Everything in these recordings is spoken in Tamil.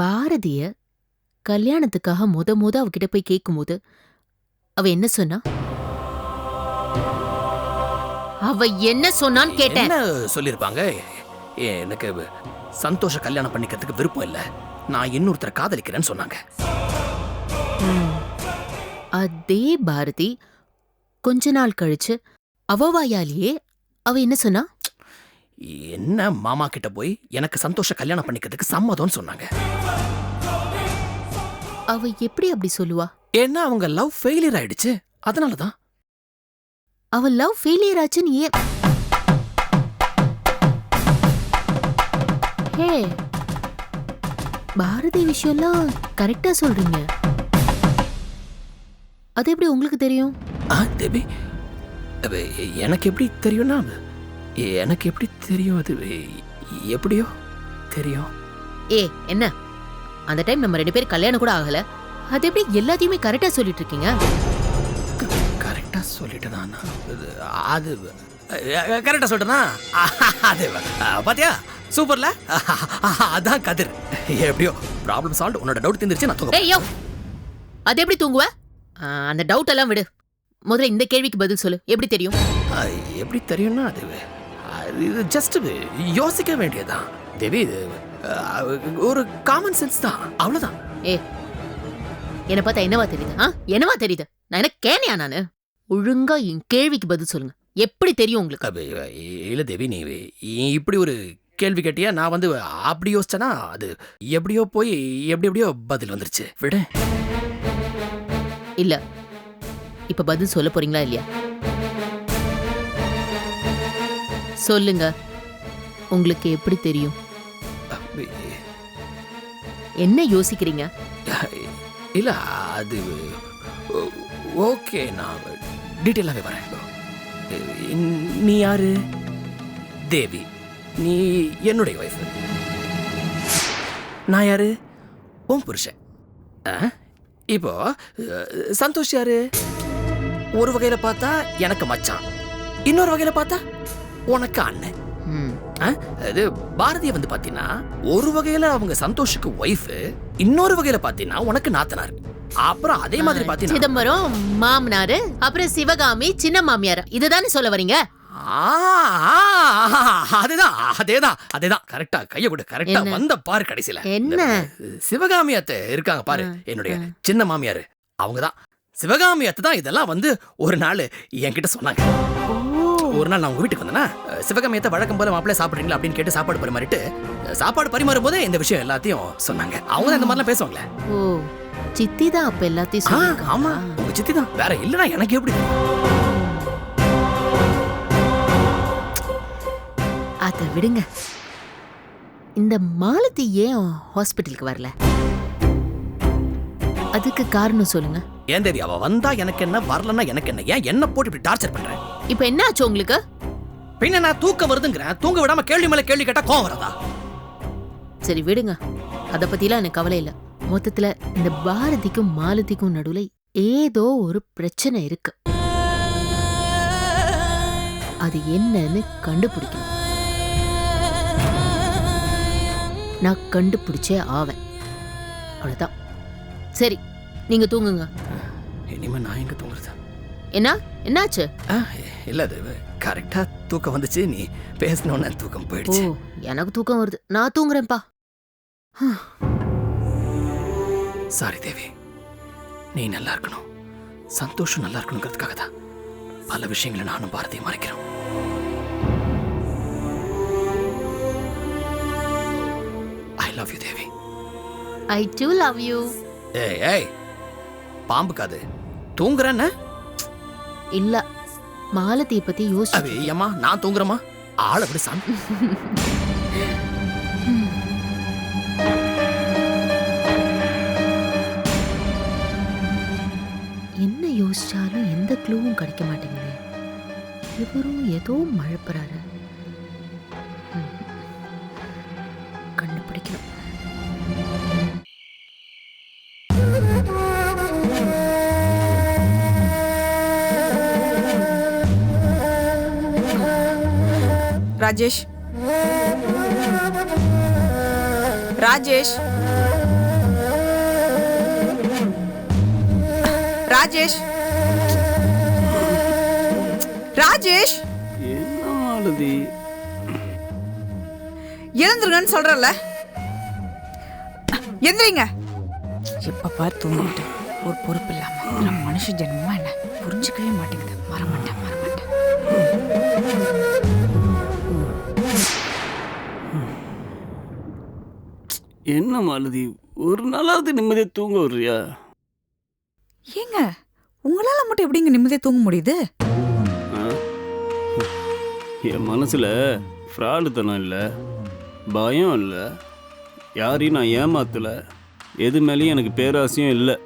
பாரதிய கல்யாணத்துக்காக முத முத அவகிட்ட போய் கேட்கும்போது அவ என்ன சொன்னா? அவ என்ன சொன்னான்னு கேட்டேன். என்ன சொல்லியிருப்பாங்க எனக்கு சந்தோஷ கல்யாணம் பண்ணிக்கிறதுக்கு விருப்பம் இல்ல. நான் இன்னொருத்தரை காதலிக்கிறேன்னு சொன்னாங்க. அதே பாரதி கொஞ்ச நாள் கழிச்சு அவ வாயாலேயே அவ என்ன சொன்னா? என்ன மாமா கிட்ட போய் எனக்கு சந்தோஷ கல்யாணம் பண்ணிக்கிறதுக்கு சம்மதம்னு சொன்னாங்க? அவ எப்படி அப்படி சொல்லுவா? ஏன்னா அவங்க லவ் ஃபெயிலியர் ஆயிடுச்சு. அதனால தான் அவ லவ் ஃபெயிலியர் ஆச்சுன்னு ஏன் ஹே பாரதி விஷயம்லாம் கரெக்டா சொல்றீங்க. அது எப்படி உங்களுக்கு தெரியும்? ஆ தேவி எனக்கு எப்படி தெரியும்னா எனக்கு எப்படி தெரியும் அது? எப்படியோ தெரியும். ஏ என்ன? அந்த டைம் நம்ம ரெண்டு பேரும் கல்யாணம் கூட ஆகல. அது எப்படி எல்லாத்தையுமே கரெக்டா சொல்லிட்டு இருக்கீங்க கரெக்டா சொல்லிட்டேனா? அது கரெக்டா சொல்லிட்டேனா? அது பாத்தியா? சூப்பர்ல அதான் கதிர். எப்படியோ ப்ராப்ளம் சால்வ் உன்னோட டவுட் தீர்ந்துருச்சு நான் தூங்க ஏய் யோ! அது எப்படி தூங்குவ? அந்த டவுட் எல்லாம் விடு. முதல்ல இந்த கேள்விக்கு பதில் சொல்லு. எப்படி தெரியும்? எப்படி தெரியும்னா அது? இது ஜஸ்ட் யோசிக்க வேண்டியதுதான். தேவி இது ஒரு காமன் சென்ஸ் தான். அவ்வளவுதான். ஏ என்ன பார்த்தா என்னவா தெரியுது ஆ? என்னவா தெரியுது? நான் என்ன கேனையா நானு? ஒழுங்கா என் கேள்விக்கு பதில் சொல்லுங்க. எப்படி தெரியும் உங்களுக்கு? இல்ல தேவி நீ இப்படி ஒரு கேள்வி கேட்டியா? நான் வந்து அப்படி யோசிச்சேனா அது எப்படியோ போய் எப்படி எப்படியோ பதில் வந்துருச்சு. விட. இல்ல. இப்ப பதில் சொல்ல போறீங்களா இல்லையா? சொல்லுங்க. உங்களுக்கு எப்படி தெரியும்? என்ன யோசிக்கிறீங்க? இல்ல அது ஓகே நான் டீட்டெயிலாகவே வரேன். நீ யாரு? தேவி. நீ என்னுடைய ஒய்ஃப் நான் யாரு? உன் புருஷன். இப்போ சந்தோஷ் யாரு? ஒரு வகையில பார்த்தா எனக்கு மச்சான். இன்னொரு வகையில பார்த்தா உனக்கு அண்ணன்? அது பாரதிய வந்து பாத்தீங்கன்னா ஒரு வகையில அவங்க சந்தோஷுக்கு ஒய்ஃப் இன்னொரு வகையில பாத்தீங்கன்னா உனக்கு நாத்தனார். அப்புறம் அதே மாதிரி பாத்தீங்கன்னா சிதம்பரம் மாமனாரு அப்புறம் சிவகாமி சின்ன மாமியார். இதுதானே சொல்ல வரீங்க? அதேதான் அதேதான் அதேதான். கரெக்டா கைய கொடு கரெக்டா? வந்த பாரு கடைசியில. என்ன? சிவகாமி அத்தை இருக்காங்க பாரு என்னுடைய சின்ன மாமியாரு. அவங்கதான். சிவகாமி அத்தை தான் இதெல்லாம் வந்து ஒரு நாள் என்கிட்ட சொன்னாங்க. ஒரு நாள் நான் உங்க வீட்டுக்கு வந்தேன்னா அஹ், சிவகாமி அத்தை வழக்கம் போல மாப்பிள்ளை சாப்பிடுறீங்களா அப்படின்னு கேட்டு சாப்பாடு பரிமாறிட்டு சாப்பாடு பரிமாறும் போதே இந்த விஷயம் எல்லாத்தையும் சொன்னாங்க. அவங்க இந்த மாதிரிலாம் பேசுவாங்களே. ஓ சித்தி தான் அப்ப எல்லாத்தையும்? ஆமா. உங்க சித்தி தான். வேற இல்லனா எனக்கு எப்படி? அத விடுங்க. இந்த மாலதி ஏன் ஹாஸ்பிட்டலுக்கு வரல? அதுக்கு காரணம் சொல்லுங்க. ஏன் தேவி அவ வந்தா எனக்கு என்ன வரலன்னா எனக்கு என்ன? ஏன் என்ன போட்டு இப்படி டார்ச்சர் பண்ற? இப்ப என்ன ஆச்சு உங்களுக்கு? பின்ன நான் தூக்கம் வருதுங்கிறேன். தூங்க விடாம கேள்வி மேல கேள்வி கேட்டா கோவம் வரதா? சரி விடுங்க. அத பத்திலாம் எனக்கு கவலை இல்ல. மொத்தத்துல இந்த பாரதிக்கும் மாலதிக்கும் நடுவுல ஏதோ ஒரு பிரச்சனை இருக்கு. அது என்னன்னு கண்டுபிடிக்கணும். நான் கண்டுபிடிச்சே ஆவேன். அவ்வளவுதான். சரி நீங்க தூங்குங்க. இனிமே நான் எங்க தூங்குறது? என்ன? என்னாச்சு? இல்ல அது கரெக்டா தூக்கம் வந்துச்சு. நீ பேசினோன்னு தூக்கம் போயிடுச்சு. எனக்கு தூக்கம் வருது. நான் தூங்குறேன்ப்பா. சாரி தேவி. நீ நல்லா இருக்கணும். சந்தோஷம் நல்லா இருக்கணுங்கிறதுக்காக தான் பல விஷயங்களை நானும் பாரதியும் மறைக்கிறோம். I love you Devi. I too love you ஏய் ஏய் பாம்பு காது. தூங்குறேன்னு? இல்ல. மாலதியை பத்தி யோசிச்சு அது ஏம்மா நான் தூங்குறேம்மா? ஆள் அப்படி சாமி. என்ன யோசிச்சாலும் எந்த க்ளூவும் கிடைக்க மாட்டேங்குது. இவரும் ஏதோ மழப்புறாரு ராஜேஷ். ராஜேஷ். ராஜேஷ். ராஜேஷ். மாலதி எழுந்துருங்கன்னு சொல்றல எந்திரிங்க. எப்ப பார்த்து தூங்கிட்டு. ஒரு பொறுப்பு இல்லாம. நம்ம மனுஷ ஜென்மமா என்ன? புரிஞ்சுக்கவே மாட்டேங்குது. மறமாட்டேன் மறமாட்டேன் என்ன மாலதி ஒரு நாளாவது நிம்மதியாக தூங்க வர்றியா ஏங்க உங்களால மட்டும் எப்படிங்க நிம்மதியா தூங்க முடியுது? என் மனசுல ஃப்ராடுத்தனம் இல்லை பயம் இல்லை யாரையும் நான் ஏமாத்தல எது மேலேயும் எனக்கு பேராசையும் இல்லை.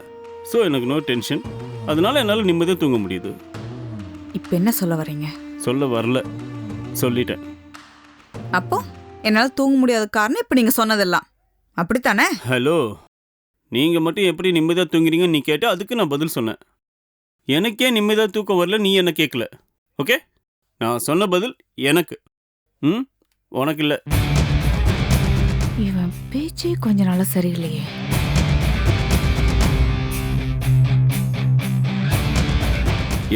ஸோ எனக்கு நோ டென்ஷன் அதனால என்னால் நிம்மதியாக தூங்க முடியுது. இப்ப என்ன சொல்ல வர்றீங்க? சொல்ல வரல. சொல்லிட்டேன். அப்போ என்னால தூங்க முடியாத காரணம் இப்ப நீங்க சொன்னதெல்லாம். அப்படித்தானே? ஹலோ நீங்கள் மட்டும் எப்படி நிம்மதியாக தூங்குறீங்கன்னு நீ கேட்ட அதுக்கு நான் பதில் சொன்னேன். எனக்கே நிம்மதியாக தூக்கம் வரல நீ என்ன கேட்கல ஓகே? நான் சொன்ன பதில் எனக்கு. ம்? உனக்கு இல்லை. இவன் பேச்சே கொஞ்ச நாளா சரியில்லையே.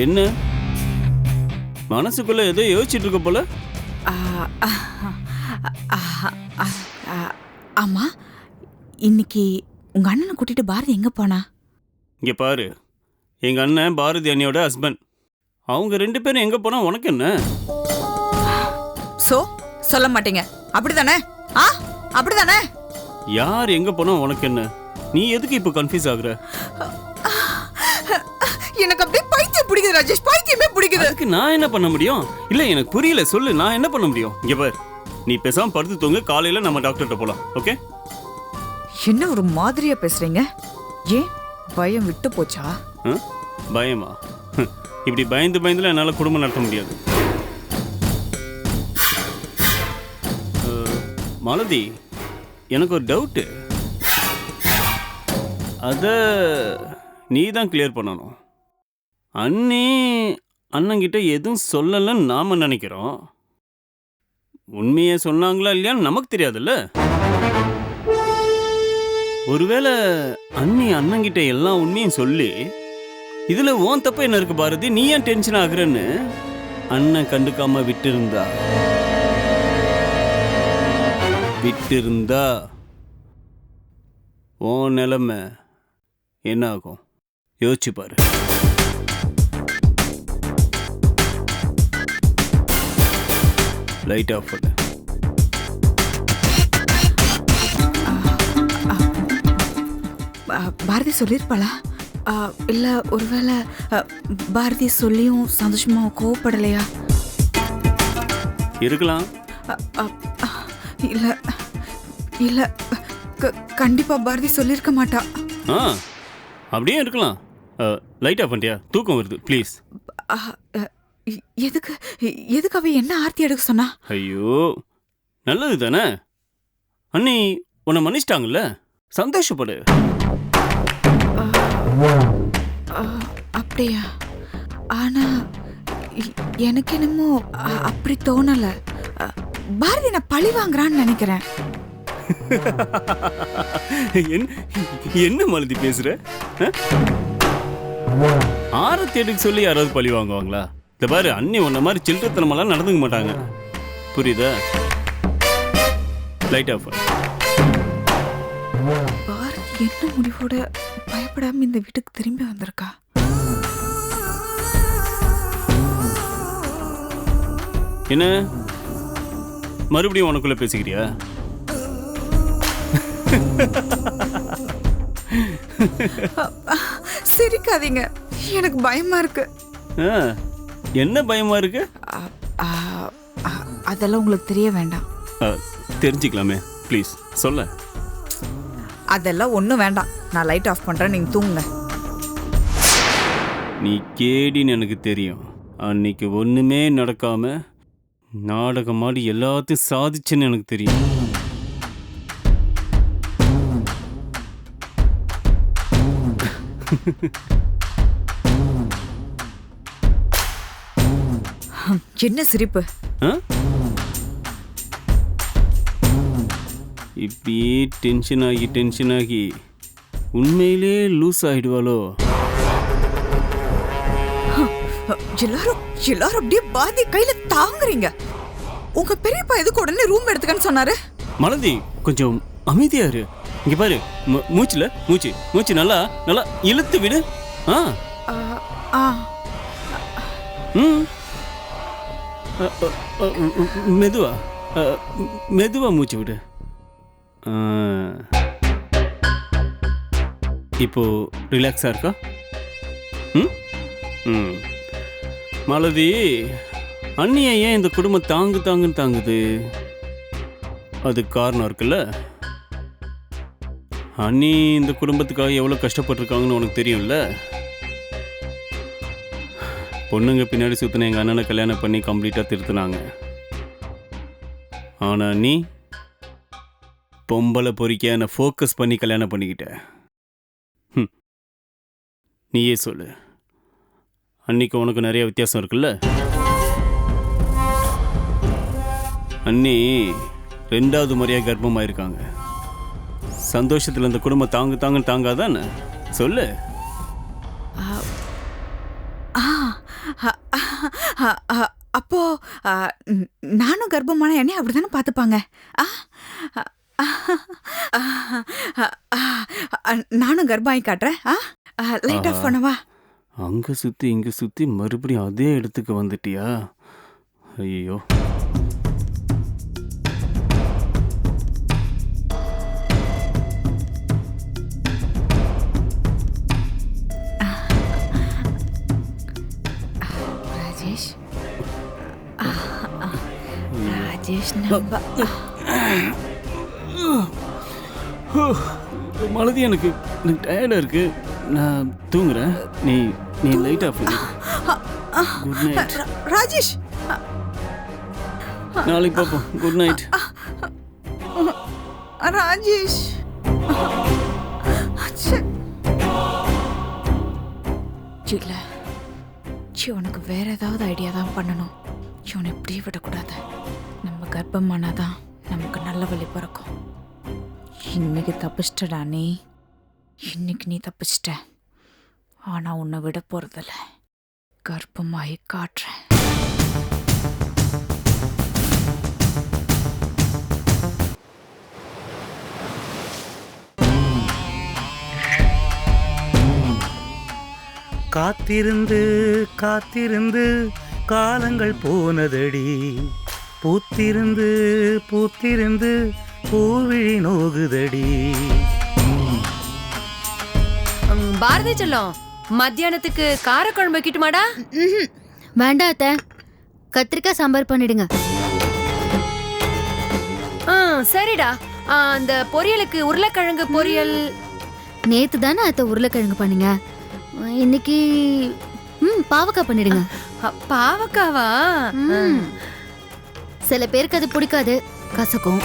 என்ன? மனசுக்குள்ள ஏதோ யோசிச்சுட்டு இருக்க போல? ஆமா? இன்னைக்கு உங்க அண்ணனை கூட்டிட்டு பாரதி எங்க போனா? இங்கே பாரு. எங்கள் அண்ணன் பாரதி அண்ணியோட ஹஸ்பண்ட் அவங்க ரெண்டு பேரும் எங்கே போனால் உனக்கு என்ன? சோ சொல்ல மாட்டீங்க. அப்படிதானே? ஆ? அப்படிதானே? யார் எங்கே போனால் உனக்கு என்ன? நீ எதுக்கு இப்போ கன்ஃபியூஸ் ஆகுற? எனக்கு அப்படியே பைத்தியம் பிடிக்குது ராஜேஷ். பைத்தியமே பிடிக்குது. அதுக்கு நான் என்ன பண்ண முடியும்? இல்லை எனக்கு புரியல. சொல்லு நான் என்ன பண்ண முடியும்? இங்கே பார். நீ பேசாமல் படுத்து தூங்க. காலையில் நம்ம டாக்டர்கிட்ட போகலாம் ஓகே என்ன ஒரு மாதிரியா பேசுறீங்க? ஏன்? பயம் விட்டு போச்சா? ஆ? பயமா? இப்படி பயந்து பயந்துல என்னால் குடும்பம் நடத்த முடியாது. அஹ், மாலதி எனக்கு ஒரு டவுட்டு. அதை நீ தான் கிளியர் பண்ணணும். அண்ணி அண்ணங்கிட்ட எதுவும் சொல்லலைன்னு நாம் நினைக்கிறோம். உண்மையை சொன்னாங்களா இல்லையான்னு நமக்கு தெரியாதுல்ல? ஒருவேளை அண்ணி அண்ணங்கிட்ட எல்லா உண்மையும் சொல்லி இதில் ஓன் தப்பு என்ன இருக்கு பாரதி? நீ ஏன் டென்ஷன் ஆகுறன்னு? அண்ணன் கண்டுக்காம விட்டிருந்தா. விட்டிருந்தா. ஓன் நிலமை என்ன ஆகும் யோசிச்சு பாரு. லைட் ஆஃப் பண்ணு. பாரதி சொல்லியிருப்பாளா இல்ல ஒருவேளை பாரதி சொல்லியும் சந்தோஷமா கோவப்படலையா? இருக்கலாம். இல்ல இல்ல க- கண்டிப்பா பாரதி சொல்லியிருக்க மாட்டா. ஆ அப்படியே இருக்கலாம். லைட் ஆஃப் பண்ணிட்டியா? தூக்கம் வருது ப்ளீஸ் எதுக்கு எதுக்கு அவ என்ன ஆர்த்தி எடுக்க சொன்னா? ஐயோ நல்லது தானே அண்ணி உன்னை மன்னிச்சிட்டாங்கல்ல? சந்தோஷப்படு. அப்படியா? ஆனா எனக்கு என்னமோ அப்படி தோணல. பாரதி நான் பழி வாங்குறான்னு நினைக்கிறேன். என்ன என்ன மலதி பேசுற? ஆரத்தி எடுக்க சொல்லி யாராவது பழி வாங்குவாங்களா? இந்த பாரு அண்ணி உன்ன மாதிரி சில்லறத்தனமெல்லாம் நடந்துக்க மாட்டாங்க. புரியுதா? லைட் ஆஃப் பாரதி என்ன முடிவோட பயப்படாம இந்த வீட்டுக்கு திரும்பி வந்திருக்கா? என்ன? மறுபடியும் உனக்குள்ள பேசிக்கிறியா? சிரிக்காதீங்க. எனக்கு பயமா இருக்கு. என்ன பயமா இருக்கு? அதெல்லாம் உங்களுக்கு தெரிய வேண்டாம். தெரிஞ்சுக்கலாமே. ப்ளீஸ் சொல்ல. அதெல்லாம் ஒன்றும் வேண்டாம். நான் லைட் ஆஃப் பண்றேன் நீங்க தூங்குங்க. நீ கேடின்னு எனக்கு தெரியும். அன்னைக்கு ஒண்ணுமே நடக்காம நாடகமாடி எல்லாத்தையும் சாதிச்சேன்னு எனக்கு தெரியும். என்ன சிரிப்பு? இப்படியே டென்ஷன் ஆகி டென்ஷன் ஆகி. உண்மையிலே லூஸ் ஆயிடுவாளோ? எல்லாரும் எல்லாரும் அப்படியே பாதி கையில தாங்குறீங்க. உங்க பெரியப்பா எதுக்கு உடனே ரூம் எடுத்துக்கன்னு சொன்னாரு? மலதி கொஞ்சம் அமைதியா இரு. இங்க பாரு மூச்சுல மூச்சு மூச்சு நல்லா நல்லா இழுத்து விடு. ஆ? ம். மெதுவா மெதுவா மூச்சு விடு. இப்போது இப்போ இருக்கா? ம்? ம். மாலதி அண்ணியை ஏன் இந்த குடும்பம் தாங்கு தாங்குன்னு தாங்குது? அது காரணம் இருக்குல்ல? அண்ணி இந்த குடும்பத்துக்காக எவ்வளோ கஷ்டப்பட்டிருக்காங்கன்னு உனக்கு தெரியும்ல? பொண்ணுங்க பின்னாடி சுற்றின எங்கள் அண்ணனை கல்யாணம் பண்ணி கம்ப்ளீட்டாக திருத்தினாங்க. ஆனால் நீ பொம்பளை பொறிக்க என்னை ஃபோக்கஸ் பண்ணி கல்யாணம் பண்ணிக்கிட்ட ம் நீயே சொல்லு. அன்னைக்கு உனக்கு நிறைய வித்தியாசம் இருக்குல்ல? அண்ணி ரெண்டாவது முறையாக கர்ப்பமாயிருக்காங்க. சந்தோஷத்தில் இந்த குடும்பம் தாங்கு தாங்குன்னு தாங்காதானே? சொல்லு. அப்போ நானும் கர்ப்பமான என்னைய அப்படிதானே பார்த்துப்பாங்க? ஆ, ஆ, நானும் கர்ப்பாயி காட்டுறேன். லைட் ஆஃப் பண்ணவா? அங்கே சுற்றி இங்கே சுற்றி மறுபடியும் அதே இடத்துக்கு வந்துட்டியா? ஐயோ ஆ, ராஜேஷ் நம்ம மலதி எனக்கு எனக்கு டயர்டாக இருக்கு. நான் தூங்குறேன். நீ நீ light off good night Rajesh! நாளைக்கு பார்ப்போம் குட் நைட் ராஜேஷ். இல்ல சி உனக்கு வேற ஏதாவது ஐடியா தப்பிச்சிட்டடா நீ இன்னைக்கு நீ தப்பிச்சிட்ட. ஆனால் உன்னை விட போகிறதில்ல கர்ப்பமாயி காட்டுறேன். காத்திருந்து காத்திருந்து காலங்கள் போனதடி. பூத்திருந்து பூத்திருந்து பூவிழி நோகுதடி. பாரதி செல்லம் மத்தியானத்துக்கு காரக்குழம்பு வைக்கட்டுமாடா? ம்ஹும். வேண்டாம் அத்தை. கத்திரிக்காய் சாம்பார் பண்ணிடுங்க. ஆ, சரிடா. ஆ, அந்த பொரியலுக்கு உருளைக்கிழங்கு பொரியல். நேத்து தானே அத்தை உருளைக்கிழங்கு பண்ணீங்க. இன்னைக்கு ம் பாவக்காய் பண்ணிடுங்க. அ, பாவக்காவா? ம். சில பேருக்கு அது பிடிக்காது. கசக்கும்.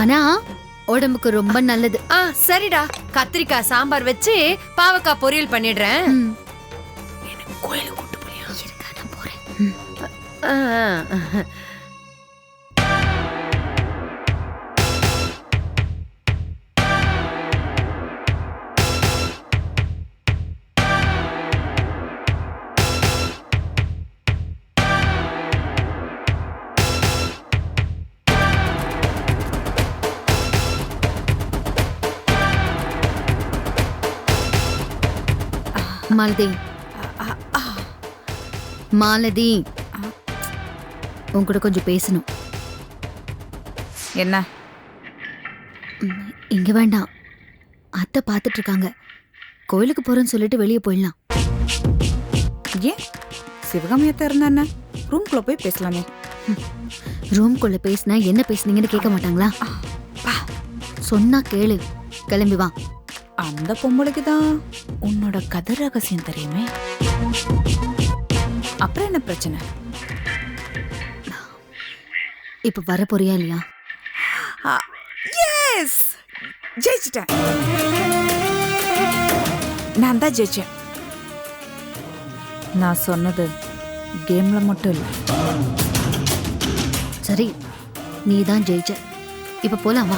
ஆனா உடம்புக்கு ரொம்ப நல்லது. ஆ சரிடா. கத்திரிக்காய் சாம்பார் வச்சு பாவக்காய் பொரியல் பண்ணிடுறேன். கோயிலுக்கு கூட்டு நான் போறேன். மாலதி. மாலதி. உன் கூட கொஞ்சம் பேசணும். என்ன? இங்க வேண்டாம். அத்தை பார்த்துட்டு இருக்காங்க கோயிலுக்கு போறேன்னு சொல்லிட்டு வெளியே போயிடலாம். ஏன்? சிவகாமியத்தை இருந்தா ரூம்குள்ள போய் பேசலாமே. ரூம்குள்ள பேசினா என்ன பேசுனீங்கன்னு கேட்க மாட்டாங்களா? சொன்னா கேளு. கிளம்பி வா. அந்த பொம்பளைக்கு தான் உன்னோட கதை ரகசியம் தெரியுமே? அப்புறம் என்ன பிரச்சனை? இப்ப வர போறியா இல்லையா எஸ் ஜெயிச்சிட்டேன். நான் தான் ஜெயிச்சேன். நான் சொன்னது கேம்ல மட்டும் இல்லை. சரி நீ தான் ஜெயிச்ச. இப்ப போலாம்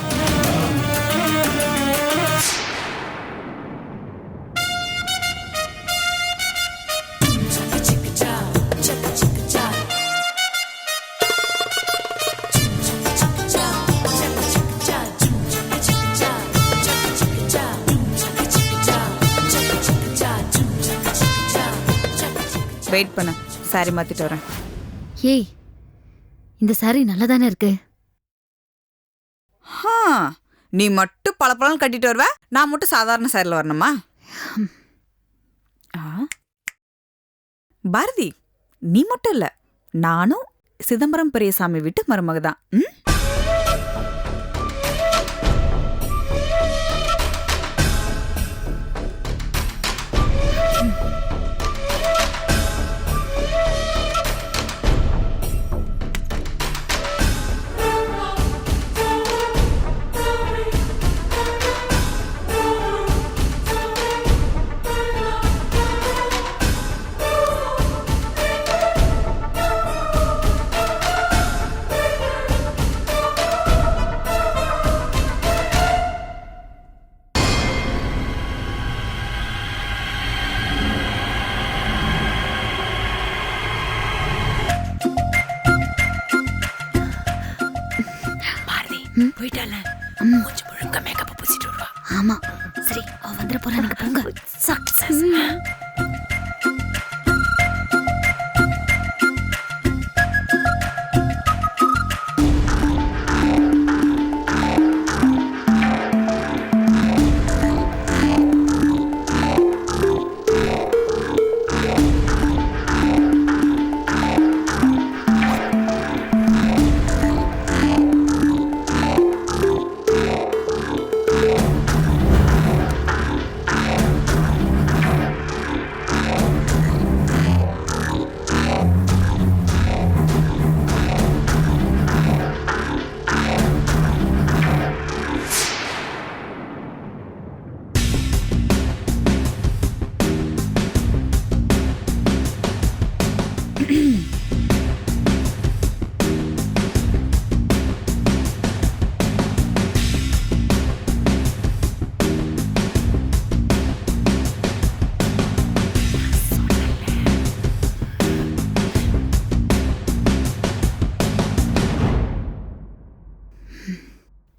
வெயிட் பண்ணு. சாரி மாத்திட்டு வரேன். ஏய் இந்த சாரி நல்லா தானே இருக்கு? ஹா, நீ மட்டும் பல கட்டிட்டு வருவ? நான் மட்டும் சாதாரண சாரியில் வரணுமா? ஆ? பாரதி நீ மட்டும் இல்ல. நானும் சிதம்பரம் பெரியசாமி விட்டு மருமக தான் ம்?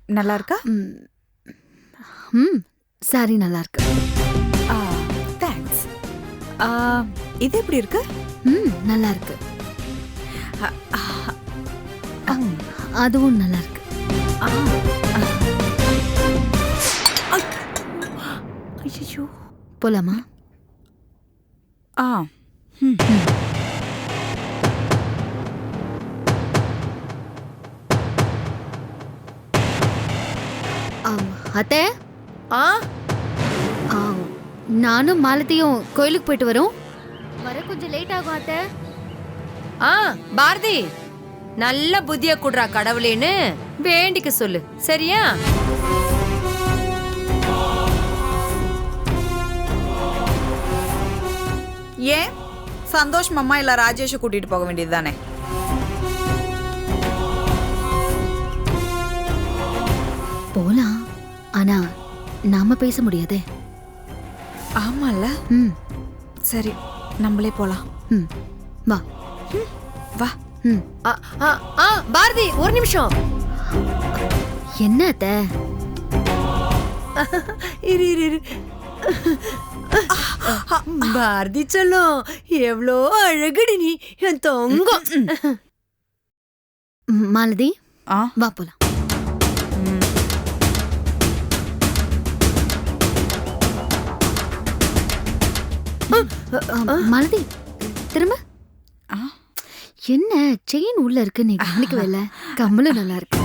நல்லா இருக்கா ம். ம். சாரி நல்லா இருக்கு தேங்க்ஸ் இது எப்படி இருக்கு? ம் நல்லா இருக்கு ம். அதுவும் நல்லா இருக்கு ஐயோ போலாமா? ஆ ம். அத்தை? ஆ? ஆ, நானும் மாலத்தியும் கோயிலுக்கு போயிட்டு வரோம். வர கொஞ்சம் லேட் ஆகும் அத்தை. ஆ பாரதி. நல்ல புத்திய குடுறா கடவுளேன்னு வேண்டிக்க சொல்லு. சரியா? ஏன்? சந்தோஷ் மாமா இல்ல ராஜேஷை கூட்டிட்டு போக வேண்டியது தானே? போலாம். ஆனா நாம பேச முடியாதே. ஆமால ம். சரி நம்மளே போலாம். ம். வா. வா. ம். ஆ, ஆ, ஆ, பாரதி ஒரு நிமிஷம். என்ன அத்தை? இரு இரு இரு. பாரதி சொல்லும். எவ்வளோ அழகுடி நீ. என் தொங்கம். மாலதி ஆ? வா போலாம். மாலதி திரும்ப? ஆ. என்ன செயின் உள்ள இருக்கு நீ கவனிக்கவே இல்ல? கம்மலும் நல்லா இருக்கு.